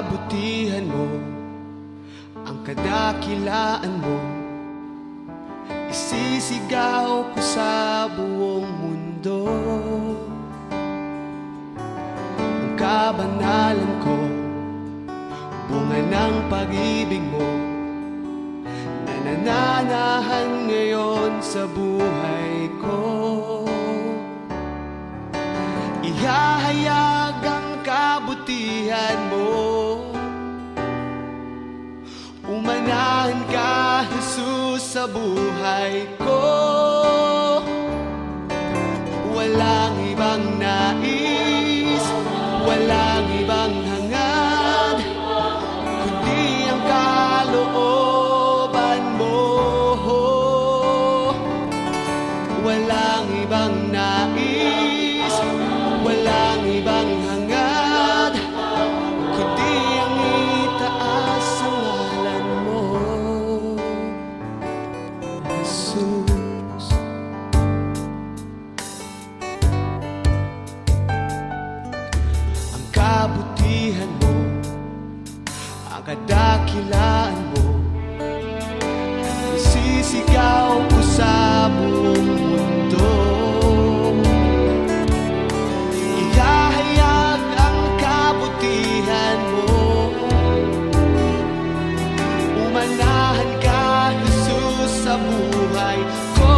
kabutihan mo Ang kadakilaan mo. Isisigaw ko sa buong mundo. Ang kabanalan ko Bunga ng pag-ibig mo. Na nananahan ngayon sa buhay ko. Ihahayag ang kabutihan Umanahan ka, Jesus, sa buhay ko? Walang ibang nais kabutihan mo Ang kadakilaan mo Isisigaw ko sa buong mundo. Ihahayag ang kabutihan mo. Umanahan ka, Jesus, sa buhay ko.